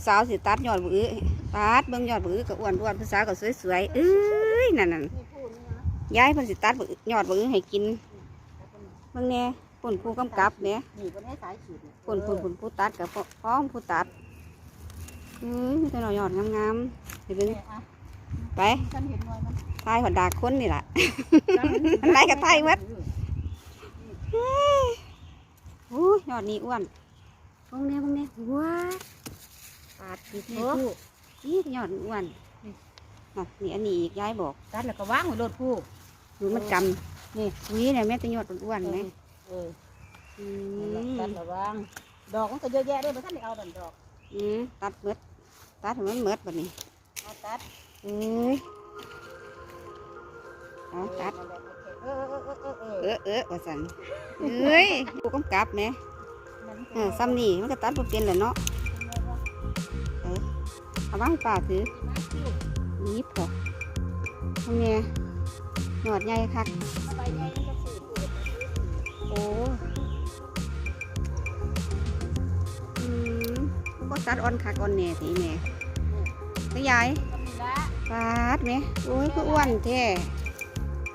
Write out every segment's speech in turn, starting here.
ผู้สาวสิตัดยอดบื้อตัดเบิ่งยอดบื้อก็อ้วนอ้วนผู้สาวก็สวยๆเอ้ยนั่นนั่นย้ายเพิ่นสิตัดบื้อยอดบื้อให้กินเบิ่งแน่ปุ่นผู้กำกับเนี่ยนี่บนให้สายขีดเนี่ยปุ่นปุ่นปุ่นผู้ตัดกับพร้อมผู้ตัดอือมีแต่หน่อยยอดงามๆเบิ่งเนี่ยอะไปฉันเห็นหน่อยมันทายหัวดากคนนี่แหละอะไรกับไทยวัดโอ้ยยอดนี้อ้วนเบิ่งแน่เบิ่งแน่ว้า ปาดติดนี่โอ้ผู้นี่ยอดอ้วนนี่อะนี่อันนี้อีกยายบอกตัดแล้วก็วางไว้รถผู้ดูมันจำนี่วีเนี่ยแม่แตะยอดอ้วนๆไหมเอออืตัดมแล้ววางดอกมันก็เยอะแยะเลยบ่ทันได้เอาดอกดอกอืมตัดเม็ดตัดให้มันเม็ดแบบนี้เอาตัดเอ้ยเอาตัดเออเออเออเออเออเออเออว่าสันเอ้ยผู้กำกับไหมเออซ้ำนี่มันก็ตัดบ่เป็นแหละเนาะเออ เอาวางให้ป้าถือนี่พอทำไงหนอดใหญ่คักเอาใบใหญ่มันก็สื่อผู้โอ้อืมก็ตัดอ่อนคักอ่อนแหน่สิแม่ตายายก็มีละปาดไหมโอ้ยคืออ้วนแท้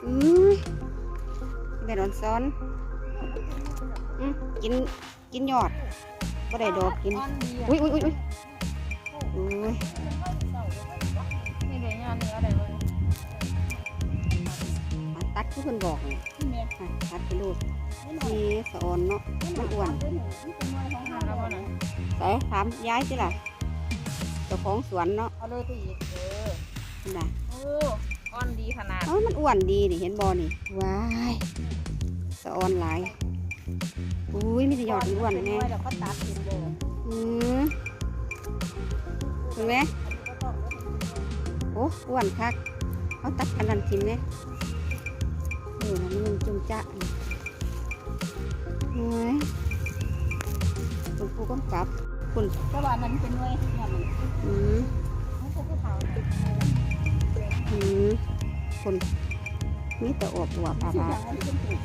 อือแม่นอ่อนซ้อนอืมกินกินยอดก็ได้ดอกกินอ่อนดีะอุ้ยอุ้ยอุ้ย อุ้ยอุ้ยนี่เลยงานเนื้ออะไรวะมาตัดคือเพิ่นบอกนี่นี่แม่อะตัดไปลูกนี่หน่อยนี่สะออนเนาะมันอ้วนเป็นหนึ่งมันเป็นหน่วยของหาแล้วบ่น่ะแต่ถามย้ายสิล่ะเจ้าของสวนเนาะเอาเลยตัวอีกเออนี่น่ะโอ้อ่อนดีขนาดเอ้ามันอ้วนดีนี่เห็นบอนี่ว้ายสะออนหลายอุ้ยมีแต่ยอดอ้วนเป็นหแม่น่วยแล้วก็ตัดกินเลยอืม เห็นไหมโอ้อ้วนคักเอาตัดอันนั้นทิมเนี่ยเออนะมันจุ่มจะนี่เฮ้ยคุณผู้กำกับคุณก็ว่ามันเป็นหน่วยเนี่ยมันอืมมันก็คือเขาอืมคุณนี่แต่อวบอวบอาที่บาอย่างมันเป็นถูก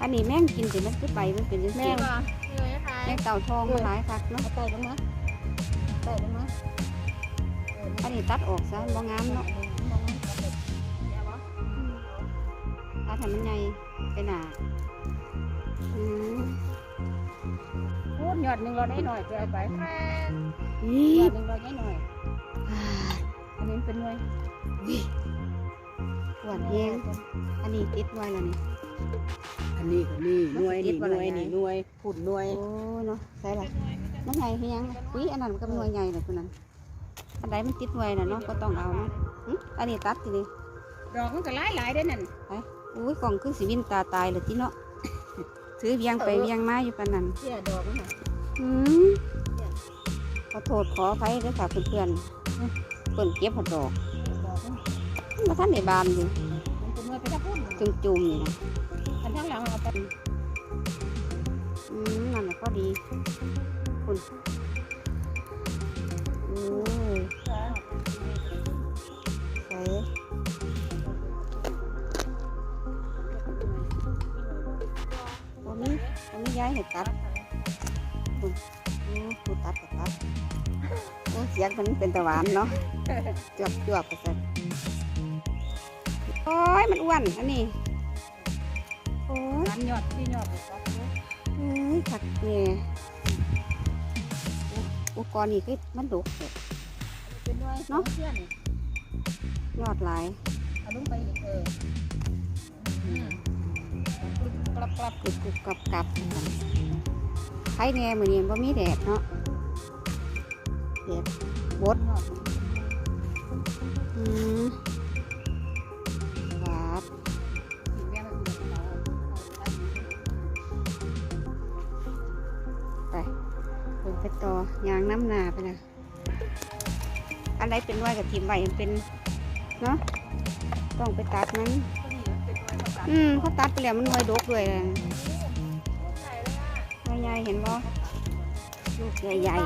อันนี้แม่งกินสิมันคือใบมันเป็นจังแม่ซี่ว่าเลยค่ะแม่งเต่าทองมันหลายคักเนาะเอาไต่ลง มาไต่ลงมอันนี้ตัดออกซะบ่งามเนาะตัดให้มันใหญ่ไปหนาพูดหยอดหนึ่งเราได้หน่อยจะเอาไปนี่หยอดหนึ่งเราได้หน่อยอันนี้เป็นหน่วยหวานแห้งอันนี้ติดไว้แล้วนี่ อันนี้ก็นี่หน่วยนี่มันหสิน่วยติดบ่ล่ะนี่หน่วยพูดหน่วย โอ้เนาะใช่ละมันใหญ่คือหยังอุ้ยอันนั้นมันก็หน่วยใหญ่เลยคนนั้นอันใดมันติดไว้น่ะเนาะก็ต้องเอาเนาะหึอันนี้ตัดทีนี้ดอกมันก็หลายหลายได้นั่นอุ้ยกล่องคือสิวินตาตายเลยที่เนาะถือเวียงไปเวียงมาอยู่ปานนั้นเที่ยดอกมันน่ะอืมขอโทษขออภัยด้วยค่ะเพื่อนๆเปิ่นเก็บหอดดอกดอกมันมาท่านในบานอยู่มันเป็นหน่วยไปถ้าพูดจุ่มจุ่มๆนี่นะอันข้างหลัง เอาไปอืมนั่นก็ดีคุณโอ้ยใส่ตอนนี้ตอนนี้ย้ายเห็ดตัดคุณโอ้คุณตัดก็ตัดโอ้เสียงมันเป็นตะหวานเนาะจวบจวบไปสิโอ้ยมันอ้วนอันนี้ อ้ยรันหยอดที่หยอดไปก็เอ้ยขัดเนี่ยอุปกรณ์นี่คือมันดกเลยเป็นหน่วยเนาะเพื่อนยอดหลายเอาลงไปอีกเอออกลับกลับกรุบกรุบกรับกรับใครแน่มือนี้บ่มีแดดเนาะแดดบดอืม ไปต่อยางน้ำหนาไปนะอะไรเป็นไว้กับทีมไว้เป็นเนาะต้องไปตัดมันอืมเขาตัดไปแล้วมันหน่วยดกด้วยเลยหน่วยใหญ่เห็นบ่ลูกใหญ่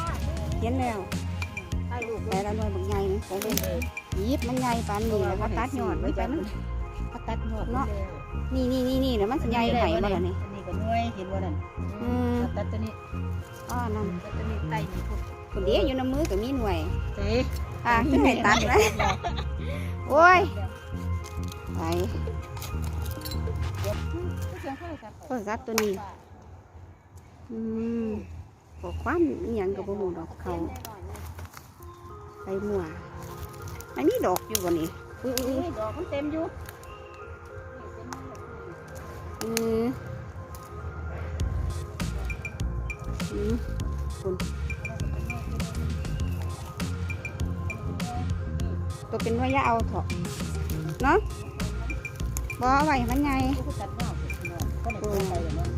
ๆเห็นแล้วแต่ละหน่วยบักใหญ่นะแต่เลยยิบมันใหญ่ปานนี้แล้วเขาตัดยอดไว้ไปมันเขาตัดหยอดนี่นี่นี่นี่แล้วมันใหญ่ไหนมาล่ะนี่ อันนี้ก็หน่วยเห็นว่านั่นอืมตัดตัวนี้อ๋อนั่นก็จะมีไตมีพวกคนเดียวอยู่ในมือก็มีหน่วยเจ๊อะขึ้นให้ตัดเลยโอ้ยไปเสียงโทรศัพท์โทรศัพท์ตัวนี้ อืมบอกความอหย่างกับบ่ฮู้ดอกเขาใส่หมัวอันนี้ดอกอยู่บ่นี่อือนี่ดอกมันเต็มอยู่อือ คุณตัวเป็นว่ายาเอาเถอะเนาะบ่เอาไว้ให้มันไงผู้จัดว่าก็ได้ตัวไก่เนาะ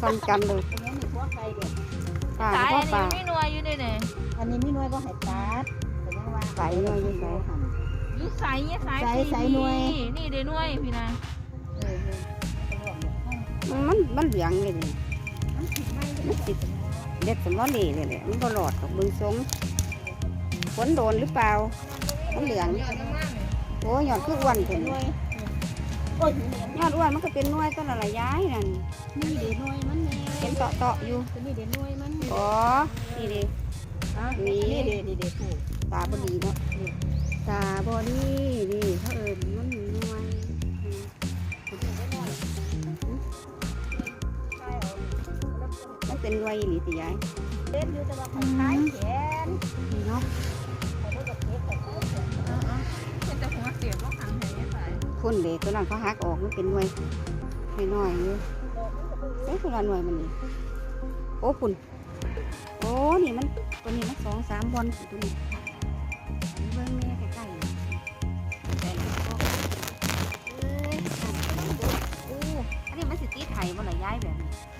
ซ่อมกันเลยตรงนี้มีพวกไก่เด็ดป่าตายพ่ออันป่านี้ไม่นัวอยู่ด้วยเนี่ยอันนี้มีน้อยก็ให้ตัดแต่ยังว่าใส่หน่อยอยู่ใส่ยุใสเนี่ยสายใส่ใส่หน่วยนี่เดี๋ยวหน่วยพี่นะเออเออ มันมันเหลืองเลยนี่มันติดเด็ดสมอนี่เลยแหละมันก็หลอดกับเบึงทรงฝนโดนหรือเปล่า มันเหลืองยอดมากๆเลยโอ้ยยอดคืออ้วนเป็นน้อยโอ้ยยอดอ้วนมันก็เป็นหน้วยต้นอะไรย้ายนั่นนี่เด็ดน้อยมันแน่เป็นเตาะเตาะๆอยู่ตัวนี้เด็ดน้อยมันอ๋อนี่ดิอะนี่เด็ดนี่เด็ดถูกตาบดีเนาะนี่ตาบอดีนี่เขาเอิญมัน เป็นหน้วยอีหลีติย้ายเด็ดอยู่แต่ว่าของท้ายแขนนี่เนาะของรถกับเทปของรถเป็นแต่หัวเสียบว่าขังแถวนี้สายคนเด็ตัวนั้นเขาหักออกมันเป็นหน่วยน้อยๆอยู่เอ้ยคนละหน่วยมันนี่โอ้คุณโอ้นี่มันตัวนี้มันสองสามบอลตัวนี้นี่เบิ้งแม่ใกล้ๆเลยแต่ละตัวเอ้ยโอ้อันนี้มันสิตีไถบ่ละย้ายแบบนี้นี่ไหมไฟมันก็บ่โอ้เออคุณเป็น